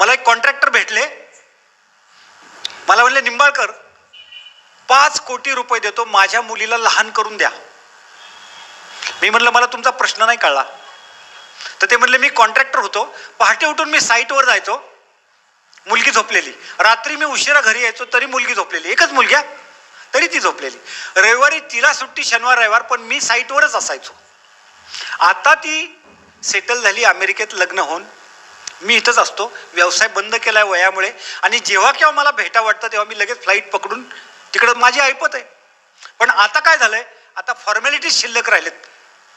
मला एक कॉन्ट्रॅक्टर भेटले. मला म्हणले निंबाळकर पाच कोटी रुपये देतो माझ्या मुलीला लहान करून द्या. मी म्हणलं मला तुमचा प्रश्न नाही कळला. तर ते म्हणले मी कॉन्ट्रॅक्टर होतो. पहाटे उठून मी साईटवर जायचो. मुलगी झोपलेली. रात्री मी उशिरा घरी यायचो तरी मुलगी झोपलेली. एकच मुलग्या तरी ती झोपलेली. रविवारी तिला सुट्टी शनिवार रविवार पण मी साईटवरच असायचो. आता ती सेटल झाली अमेरिकेत लग्न होऊन. मी इथंच असतो. व्यवसाय बंद केला आहे वयामुळे. आणि जेव्हा केव्हा मला भेटा वाटतं तेव्हा मी लगेच फ्लाईट पकडून तिकडं माझी ऐपत आहे. पण आता काय झालं आहे आता फॉर्मॅलिटीज शिल्लक राहिलेत.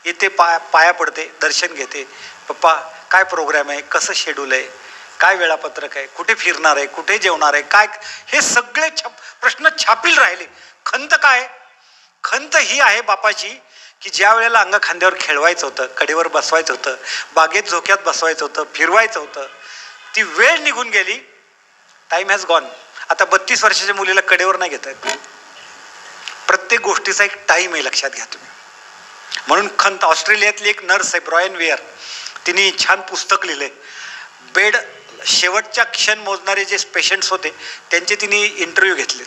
येते पाया पाया पडते दर्शन घेते. पप्पा काय प्रोग्राम आहे? कसं शेड्यूल आहे? काय वेळापत्रक आहे? कुठे फिरणार आहे? कुठे जेवणार आहे? काय हे सगळे छाप प्रश्न छापील राहिले. खंत काय? खंत ही आहे बापाची. की ज्या वेळेला अंग खांद्यावर खेळवायचं होतं कडेवर बसवायचं होतं बागेत झोक्यात बसवायचं होतं फिरवायचं होतं ती वेळ निघून गेली टाईम हॅज गॉन आता बत्तीस वर्षाच्या मुलीला कडेवर नाही घेत आहेत प्रत्येक गोष्टीचा एक टाईम आहे लक्षात घ्या तुम्ही. म्हणून खंत ऑस्ट्रेलियातली एक नर्स आहे ब्रॉयन वेअर तिने छान पुस्तक लिहिले बेड शेवटच्या क्षण मोजणारे जे पेशंट्स होते त्यांचे तिने इंटरव्ह्यू घेतले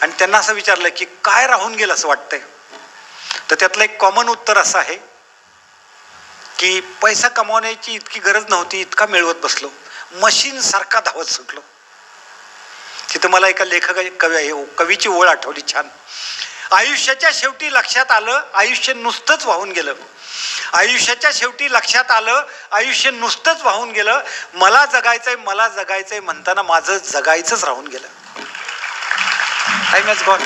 आणि त्यांना असं विचारलं की काय राहून गेलं असं वाटतंय? तर त्यातलं एक कॉमन उत्तर असं आहे की पैसा कमावण्याची इतकी गरज नव्हती इतका मिळवत बसलो. मशीनसारखा धावत सुटलो. तिथं मला एका लेखक कवी कवीची ओळ आठवली छान. आयुष्याच्या शेवटी लक्षात आलं आयुष्य नुसतंच वाहून गेलं. आयुष्याच्या शेवटी लक्षात आलं आयुष्य नुसतंच वाहून गेलं. मला जगायचंय मला जगायचंय म्हणताना माझं जगायचंच राहून गेलं. आय मॅज गॉन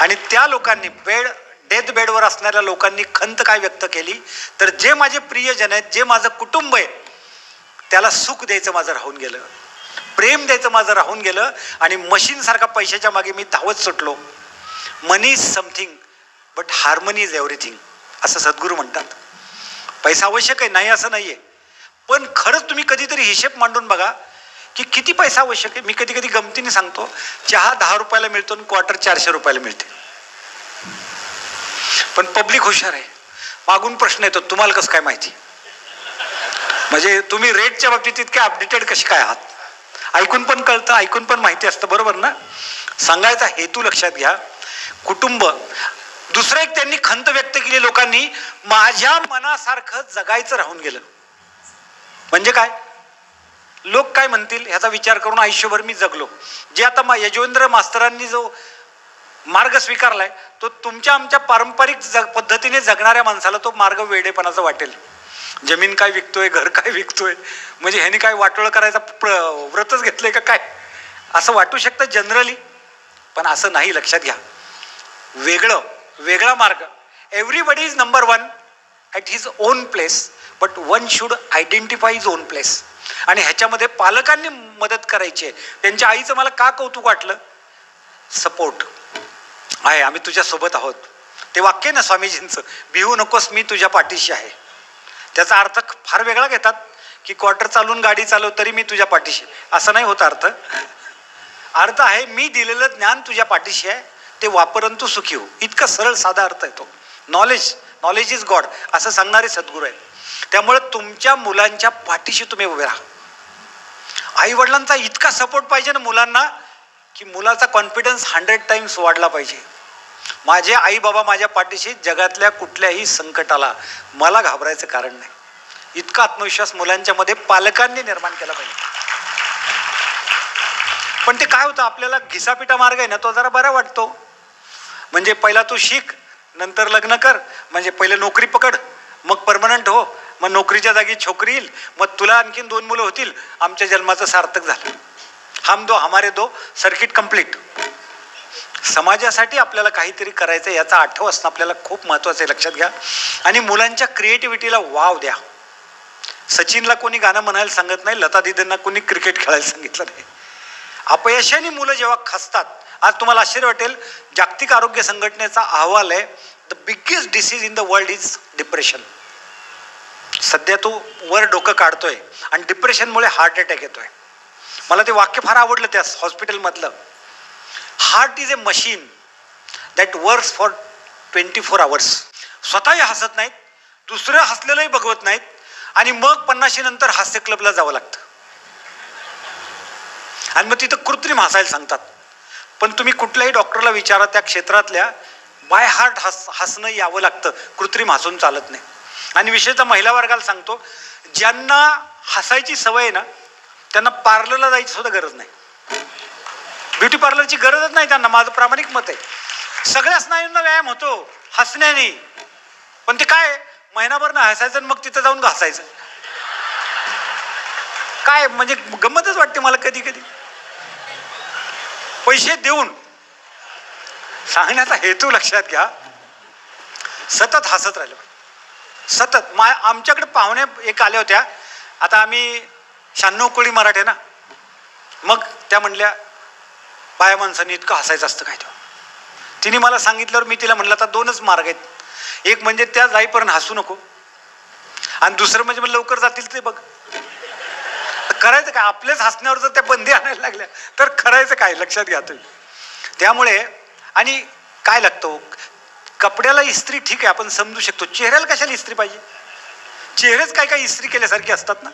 आणि त्या लोकांनी बेड डेथ बेडवर असणाऱ्या लोकांनी खंत काय व्यक्त केली? तर जे माझे प्रियजन आहेत जे माझं कुटुंब आहे त्याला सुख द्यायचं माझं राहून गेलं. प्रेम द्यायचं माझं राहून गेलं आणि मशीनसारखा पैशाच्या मागे मी धावत सुटलो. Money is something but harmony is everything असं सद्गुरू म्हणतात. पैसा आवश्यक आहे? नाही असं नाही आहे पण खरंच तुम्ही कधीतरी हिशेब मांडून बघा की किती पैसा आवश्यक आहे? मी कधी कधी गमतीने सांगतो चहा दहा रुपयाला मिळतो आणि क्वार्टर चारशे रुपयाला मिळते. पण पब्लिक हुशार आहे. मागून प्रश्न येतो तुम्हाला कसं काय माहिती? म्हणजे तुम्ही रेटच्या बाबतीत इतके अपडेटेड कसे काय आहात? ऐकून पण कळतं ऐकून पण माहिती असतं बरोबर ना? सांगायचा हेतू लक्षात घ्या. कुटुंब दुसरं एक त्यांनी खंत व्यक्त केली लोकांनी माझ्या मनासारखं जगायचं राहून गेलं. म्हणजे काय? लोक काय म्हणतील ह्याचा विचार करून आयुष्यभर मी जगलो. जे आता मा- यजवेंद्र मास्तरांनी जो मार्ग स्वीकारलाय तो तुमच्या आमच्या पारंपरिक जग पद्धतीने जगणाऱ्या माणसाला तो मार्ग वेडेपणाचा वाटेल. जमीन काय विकतोय घर काय विकतोय म्हणजे ह्यानी काय वाटोळ करायचा प्र व्रतच घेतलंय का काय? असं वाटू शकतं जनरली पण असं नाही लक्षात घ्या. वेगळं वेगळा मार्ग. Everybody is number one at his own place but one should identify is own place आणि ह्याच्यामध्ये पालकांनी मदत करायची आहे. त्यांच्या आईचं मला का कौतुक वाटलं? सपोर्ट आहे आम्ही तुझ्यासोबत आहोत. ते वाक्य ना स्वामीजींचं भिवू नकोस मी तुझ्या पाठीशी आहे. त्याचा अर्थ फार वेगळा घेतात की क्वार्टर चालवून गाडी चालव तरी मी तुझ्या पाठीशी असा असं नाही होत अर्थ. अर्थ आहे मी दिलेलं ज्ञान तुझ्या पाठीशी आहे ते वापरून तू सुखी हो. इतका सरळ साधा अर्थ आहे तो. नॉलेज नॉलेज इज गॉड असं सांगणारे सद्गुरू आहेत. त्यामुळे तुमच्या मुलांच्या पाठीशी तुम्ही उभे राहा. आई वडिलांचा इतका सपोर्ट पाहिजे ना मुलांना की मुलाचा कॉन्फिडन्स हंड्रेड टाईम्स वाढला पाहिजे. माझे आई बाबा माझ्या पाठीशी जगातल्या कुठल्याही संकटाला मला घाबरायचं कारण नाही. इतका आत्मविश्वास मुलांच्या मध्ये पालकांनी निर्माण केला पाहिजे. पण ते काय होतं आपल्याला घिसापिटा मार्ग आहे ना तो जरा बरा वाटतो. म्हणजे पहिला तू शिक नंतर लग्न कर म्हणजे पहिले नोकरी पकड मग परमनंट हो मग नोकरीच्या जागी छोकरी येईल मग तुला आणखीन दोन मुलं होतील आमच्या जन्माचं सार्थक झालं. हम दो हमारे दो सर्किट कंप्लीट समाजासाठी आपल्याला काहीतरी करायचं आहे याचा आठव असणं आपल्याला खूप महत्त्वाचं आहे लक्षात घ्या. आणि मुलांच्या क्रिएटिव्हिटीला वाव द्या. सचिनला कोणी गाणं म्हणायला सांगत नाही लता दिदींना कोणी क्रिकेट खेळायला सांगितलं नाही. अपयशाने मुलं जेव्हा खसतात आज तुम्हाला आश्चर्य वाटेल जागतिक आरोग्य संघटनेचा अहवाल आहे the biggest disease in the world is depression सध्या तो वर डोकं काढतोय आणि डिप्रेशनमुळे हार्ट अटॅक येतोय. मला ते वाक्य फार आवडलं त्या हॉस्पिटलमधलं. Heart is a machine that works for twenty four hours स्वतःही हसत नाहीत दुसरं हसलेलंही बघवत नाहीत आणि मग पन्नाशी नंतर हास्य क्लबला जावं लागतं. आणि मग तिथं कृत्रिम हसायला सांगतात. पण तुम्ही कुठल्याही डॉक्टरला विचारा त्या क्षेत्रातल्या बाय हार्ट हस हसणं यावं लागतं. कृत्रिम हसून चालत नाही. आणि विशेषतः महिला वर्गाला सांगतो ज्यांना हसायची सवय आहे ना त्यांना पार्लरला जायची सुद्धा गरज नाही. ब्युटी पार्लरची गरजच नाही त्यांना माझं प्रामाणिक मत आहे. सगळ्या स्नायूंना व्यायाम होतो हसण्याने. पण ते काय महिनाभर ना हसायचं मग तिथं जाऊन घासायचं. काय म्हणजे गंमतच वाटते मला कधी कधी. पैसे देऊन. सांगण्याचा हेतू लक्षात घ्या. सतत हसत राहिलं सतत. मा आमच्याकडे पाहुणे एक आल्या होत्या. आता आम्ही शहाण्णव कोळी मराठे ना? मग त्या म्हणल्या बाया माणसाने इतकं हसायचं असतं काय तेव्हा तिने मला सांगितल्यावर मी तिला म्हणलं आता दोनच मार्ग आहेत. एक म्हणजे त्या जाईपर्यंत हसू नको. आणि दुसरं म्हणजे मग लवकर जातील ते बघ. करायचं काय? आपल्याच हसण्यावर जर त्या बंदी आणायला लागल्या तर करायचं काय? लक्षात घ्या तुम्ही. त्यामुळे आणि काय लागतो हो? कपड्याला इस्त्री ठीक आहे आपण समजू शकतो. चेहऱ्याला कशाला इस्त्री पाहिजे? चेहरेच काय काय इस्त्री केल्यासारखे असतात ना?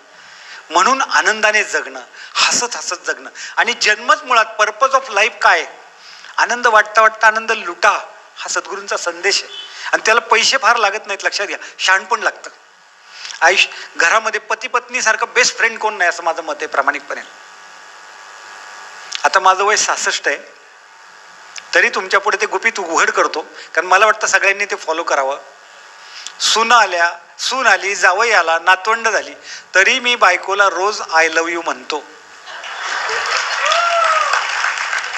म्हणून आनंदाने जगणं हसत हसत जगणं. आणि जन्मच मुळात पर्पज ऑफ लाईफ काय आहे? आनंद वाटता वाटता आनंद लुटा हा सद्गुरूंचा संदेश आहे. आणि त्याला पैसे फार लागत नाहीत लक्षात घ्या. शहाणपण लागतं. आयुष्य घरामध्ये पती पत्नीसारखं बेस्ट फ्रेंड कोण नाही असं माझं मत आहे प्रामाणिकपणे. आता माझं वय सहासष्ट आहे. तरी तुमच्यापुढे ते गुपित उघड करतो. कारण मला वाटतं सगळ्यांनी ते फॉलो करावं. सून आल्या सून आली जावई आला नातवंड झाली. तरी मी बायकोला रोज आय लव यू म्हणतो.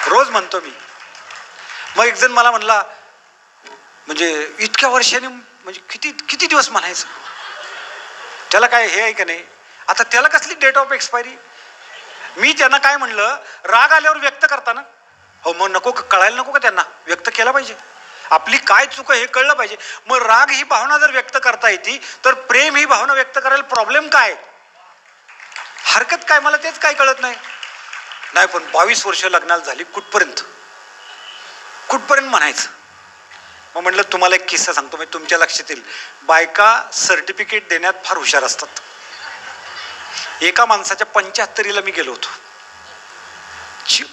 रोज म्हणतो मी. मग एक जण मला म्हणला म्हणजे इतक्या वर्षाने म्हणजे किती किती दिवस म्हणायचं? त्याला काय हे आहे का नाही? आता त्याला कसली डेट ऑफ एक्सपायरी मी त्यांना काय म्हणलं राग आल्यावर व्यक्त करताना. हो मग नको का- कळायला नको का त्यांना? व्यक्त केला पाहिजे. आपली काय चुक आहे हे कळलं पाहिजे. मग राग ही भावना जर व्यक्त करता येते तर प्रेम ही भावना व्यक्त करायला प्रॉब्लेम काय? हरकत काय? मला तेच काय कळत नाही. नाही पण बावीस वर्ष लग्नाला झाली कुठपर्यंत? कुठपर्यंत म्हणायचं? मग म्हटलं तुम्हाला एक किस्सा सांगतो मी तुमच्या लक्षात येईल. बायका सर्टिफिकेट देण्यात फार हुशार असतात. एका माणसाच्या पंच्याहत्तरीला मी गेलो होतो.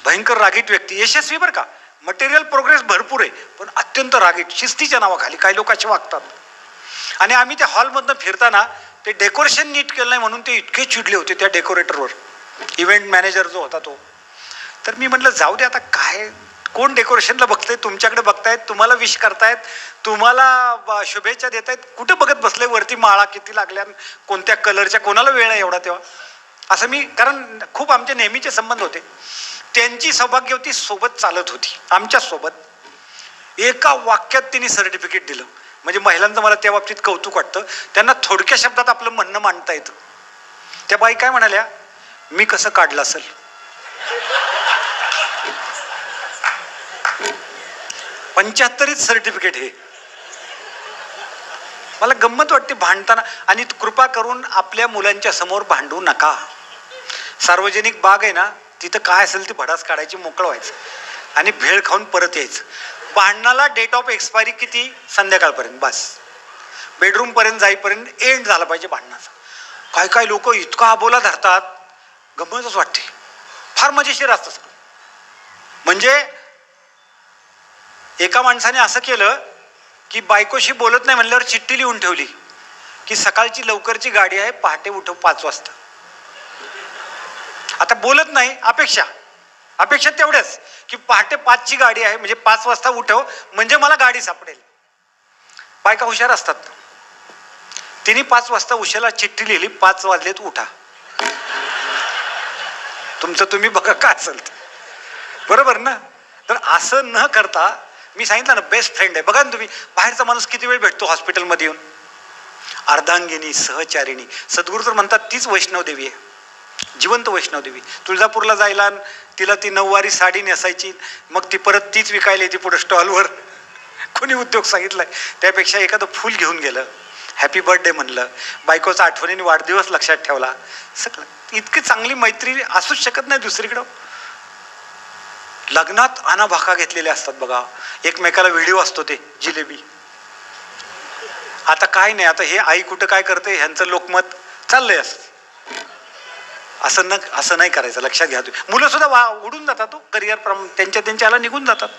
भयंकर रागीट व्यक्ती. यशस्वी बरं का? मटेरियल प्रोग्रेस भरपूर आहे पण अत्यंत रागीट शिस्तीच्या नावाखाली काही लोक असे वागतात. आणि आम्ही त्या हॉलमधनं फिरताना ते डेकोरेशन नीट केलं नाही म्हणून ते इतके चिडले होते त्या डेकोरेटरवर. इव्हेंट मॅनेजर जो होता तो. तर मी म्हटलं जाऊ दे आता काय? कोण डेकोरेशनला बघतंय? तुमच्याकडे बघतायत तुम्हाला विश करतायत तुम्हाला ब- शुभेच्छा देत आहेत कुठं बघत बसले? वरती माळा किती लागल्या? कोणत्या कलरच्या कोणाला वेळ आहे एवढा तेव्हा? असं मी कारण खूप आमचे नेहमीचे संबंध होते. त्यांची सौभाग्यवती सोबत चालत होती आमच्यासोबत. एका वाक्यात तिने सर्टिफिकेट दिलं. म्हणजे महिलांचं मला त्या बाबतीत कौतुक वाटतं. त्यांना थोडक्या शब्दात आपलं म्हणणं मांडता येतं. त्या बाई काय म्हणाल्या मी कसं काढलं असेल? पंच्याहत्तरीच सर्टिफिकेट हे. मला गंमत वाटते भांडताना. आणि कृपा करून आपल्या मुलांच्या समोर भांडू नका. सार्वजनिक बाग आहे ना तिथं काय असेल ते भडास काढायची मोकळं व्हायचं. आणि भेळ खाऊन परत यायचं. भांडणाला डेट ऑफ एक्सपायरी किती? संध्याकाळपर्यंत बस. बेडरूमपर्यंत जाईपर्यंत एंड झाला पाहिजे भांडणाचा. काय काय लोक इतका आबोला धरतात गमतच वाटते. फार मजेशीर असतं सगळं. म्हणजे एका माणसाने असं केलं की बायकोशी बोलत नाही म्हणल्यावर चिठ्ठी लिहून ठेवली की सकाळची लवकरची गाडी आहे पहाटे उठव पाच वाजता. आता बोलत नाही अपेक्षा. अपेक्षा तेवढ्याच की पहाटे पाचची गाडी आहे म्हणजे पाच वाजता उठव म्हणजे मला गाडी सापडेल. बायका हुशार असतात. तिने पाच वाजता उशाला चिठ्ठी लिहिली पाच वाजलेत उठा. तुमचं तुम्ही बघा का असेल बरोबर ना? तर असं न करता मी सांगितलं ना बेस्ट फ्रेंड आहे. बघा ना तुम्ही बाहेरचा माणूस किती वेळ भेटतो हॉस्पिटलमध्ये येऊन? अर्धांगिनी सहचारिणी. सद्गुरू तर म्हणतात तीच वैष्णवदेवी आहे. जिवंत वैष्णवदेवी तुळजापूरला जायला तिला ती नऊवारी साडी नेसायची. मग ती परत तीच विकायला येते पुढं स्टॉलवर. कोणी उद्योग सांगितलाय? त्यापेक्षा एखादं फूल घेऊन गेलं. हॅपी बर्थडे म्हणलं. बायकोचा आठवणीने वाढदिवस लक्षात ठेवला. सगळं. इतकी चांगली मैत्री असूच शकत नाही दुसरीकडं. लग्नात आनाभाका घेतलेले असतात बघा. एकमेकाला व्हिडिओ असतो ते जिलेबी. आता काय नाही. आता हे आई कुठं काय करते? ह्यांचं लोकमत चाललंय असं. असं न असं नाही करायचं लक्षात घ्या तुम्ही. मुलं सुद्धा वा उडून जातात हो, तो करिअर प्रम त्यांच्या त्यांच्याला निघून जातात.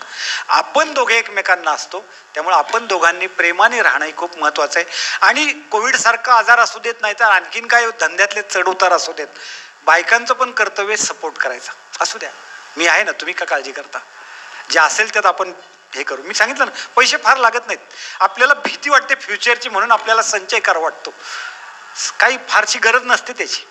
आपण दोघे एकमेकांना असतो त्यामुळे आपण दोघांनी प्रेमाने राहणं हे खूप महत्त्वाचं आहे. आणि कोविडसारखा आजार असू देत नाही तर आणखीन काय धंद्यातले चढउतार असू देत. बायकांचं पण कर्तव्य सपोर्ट करायचा. असू द्या. मी आहे ना तुम्ही का काळजी करता? जे असेल त्यात आपण हे करू. मी सांगितलं ना पैसे फार लागत नाहीत. आपल्याला भीती वाटते फ्युचरची म्हणून आपल्याला संचय करा वाटतो. काही फारशी गरज नसते त्याची.